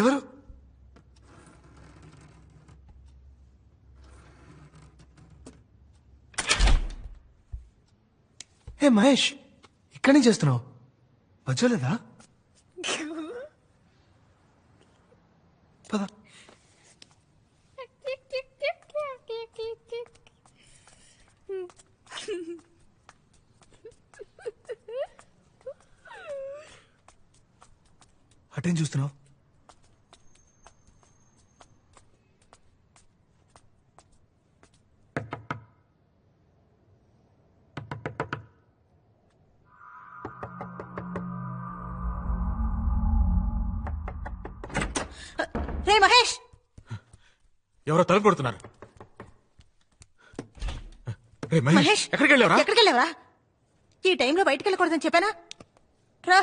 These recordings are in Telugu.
ఎవరు? ఏ మహేష్ ఇక్కడి నుంచి చేస్తున్నావు వచ్చలేదా పద. అటేం చూస్తున్నావు? ఎవరో తలుపు కొడుతున్నారు. మహేష్ మహేష్ ఎక్కడికి వెళ్ళావరా ఎక్కడికి వెళ్ళావరా ఈ టైంలో బయటికి వెళ్ళకూడదని చెప్పానా? రా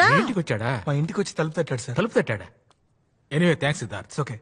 రా. ఇంటికి వచ్చాడా మా ఇంటికి వచ్చి తలుపు తట్టాడు సార్. తలుపు తట్టాడా? Anyway thanks Siddharth. ఓకే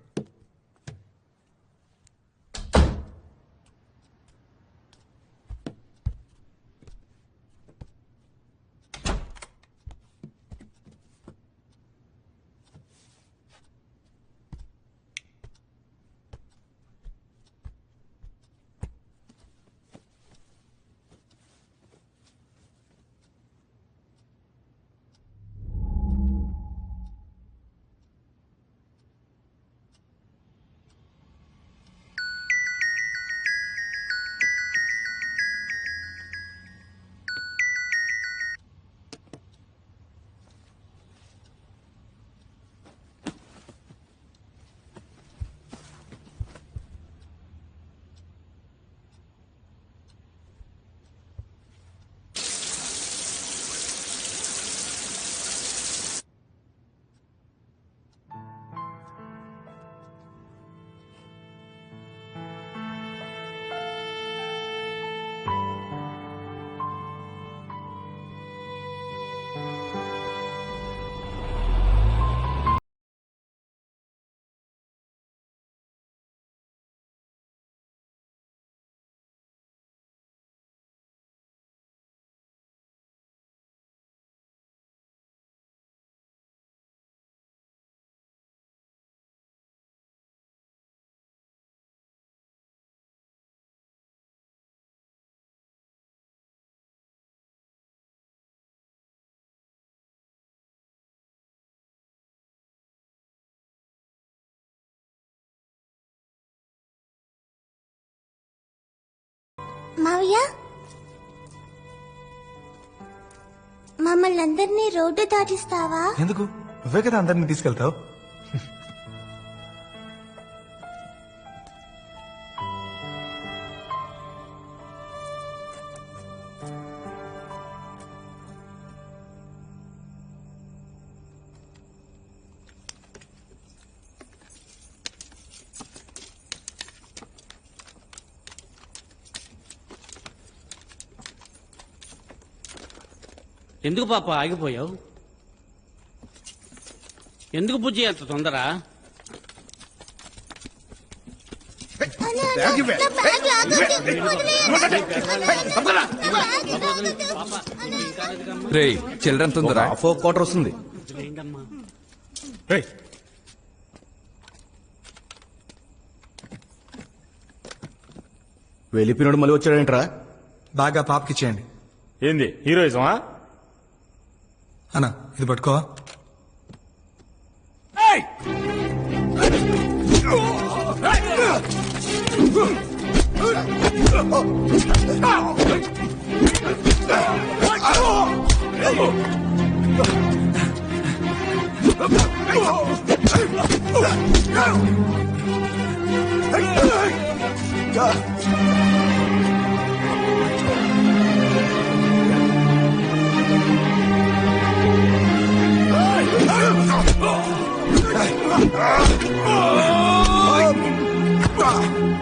మావయ్య? మమ్మల్ని అందరినీ రోడ్డు దాటిస్తావా? ఎందుకు? నువ్వే కదా అందరిని తీసుకెళ్తావు? ఎందుకు పాప ఆగిపోయావు? ఎందుకు బుజ్జి అంత తొందర. రే చిల్డ్రన్ తొందర ఫోర్ క్వార్టర్ వస్తుంది. వెళ్ళిపోయినాడు మళ్ళీ వచ్చాడేంట్రా? బాగా పాపకి ఇచ్చేయండి. ఏంది? హీరోయిజమా? అన్న ఇది పట్టుకో God. Ah!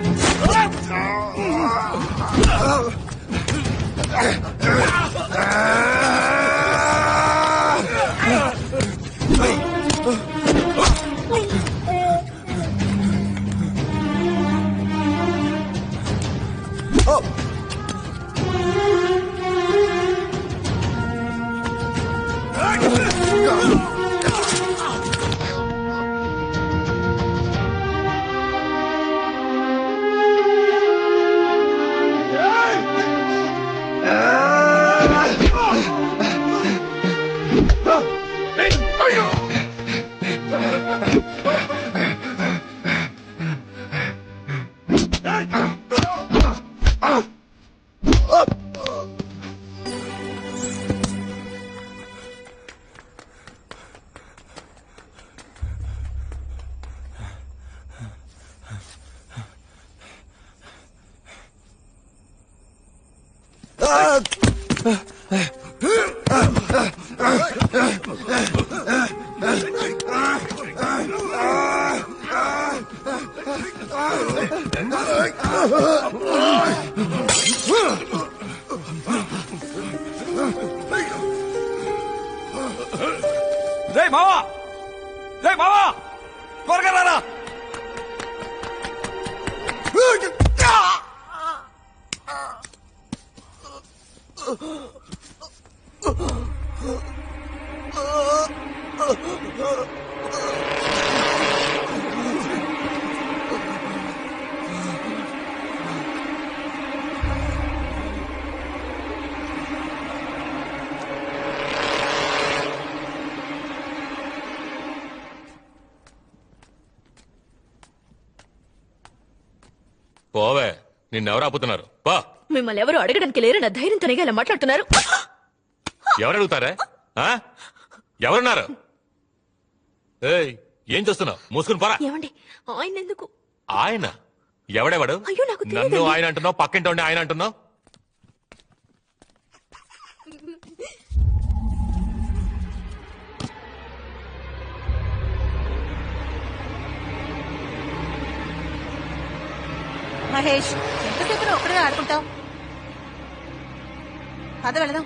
Ah! పోవే నిన్నెవరు ఆపుతున్నారు? పా. మిమ్మల్ని ఎవరు అడగడానికి లేరు నా ధైర్యంతోనే ఇలా మాట్లాడుతున్నారు. ఎవరు అడుగుతారా ఆ? ఎవరున్నారు? ఏయ్ ఏం చేస్తున్నావు? మూసుకుని పరా. ఏమండి ఆయన ఎందుకు ఆయన? ఎవడెవడు? అయ్యో, నాకు. నన్ను ఆయన అంటున్నావు? పక్కింటి వాడిని ఆయన అంటున్నావు? మహేష్ ఎంతసేపు నువ్వు ఒక్కడే ఆడుకుంటావు. పద వెళదాం.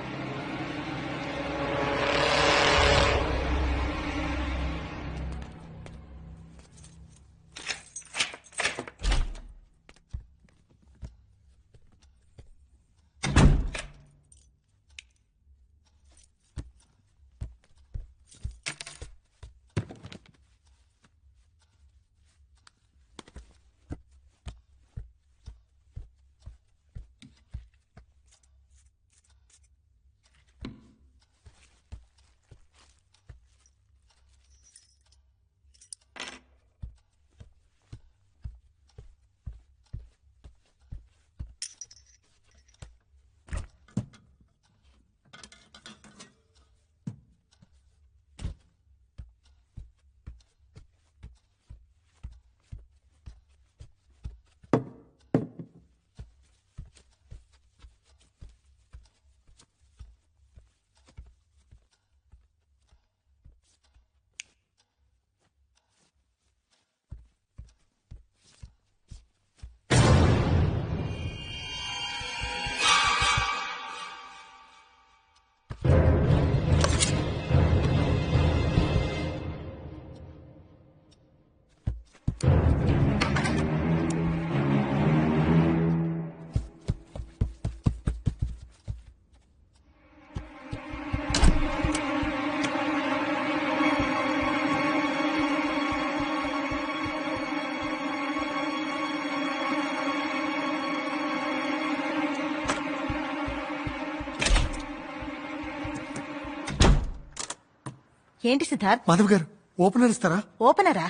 ఏంటి సిద్ధార్థ్? మాధవ్ గారు ఓపెనర్ ఇస్తారా? ఓపెనరా?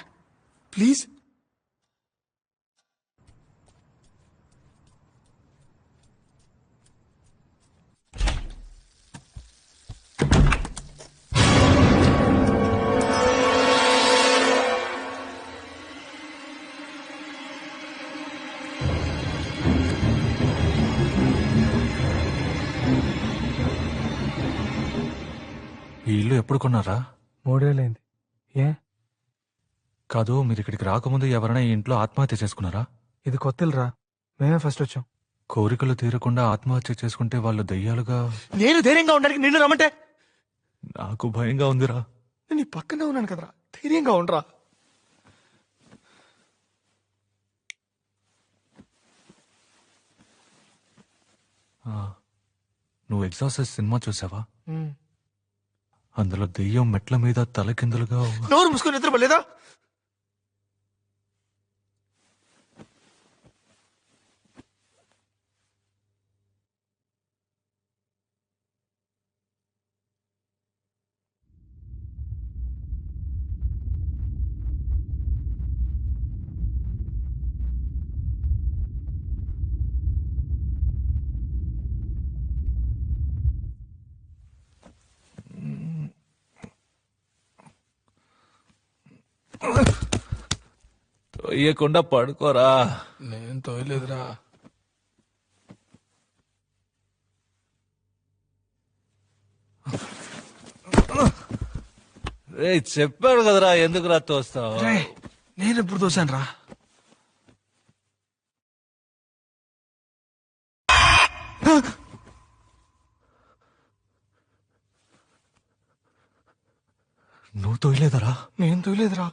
ప్లీజ్. ఈ ఇల్లు ఎప్పుడు కొన్నారా? మూడేళ్ళైంది. ఏ? కాదు మీరు ఇక్కడికి రాకముందు ఎవరైనా ఈ ఇంట్లో ఆత్మహత్య చేసుకున్నారా? ఇది కొత్త ఇల్లురా మేమే ఫస్ట్ వచ్చాం. కోరికలు తీరకుండా ఆత్మహత్య చేసుకుంటే వాళ్ళు దయ్యాలుగా? నేను ధైర్యంగా ఉండడానికి నిన్ను రమ్మంటే? నాకు భయంగా ఉందిరా. నేను నీ పక్కనే ఉన్నాను కదరా. ధైర్యంగా ఉండరా. నువ్వు ఎగ్జాసెస్ సినిమా చూసావా? అందులో దెయ్యం మెట్ల మీద తలకిందులుగా నోరు మూసుకొని నిద్రపోలేదా? తొయ్యకుండా పడుకోరా. నేను తోయలేదురా. రే చెప్పాడు కదరా ఎందుకు రా తోస్తావు నేను ఎప్పుడు తోసాను రా నువ్వు తోయలేదరా? నేను తోలేదురా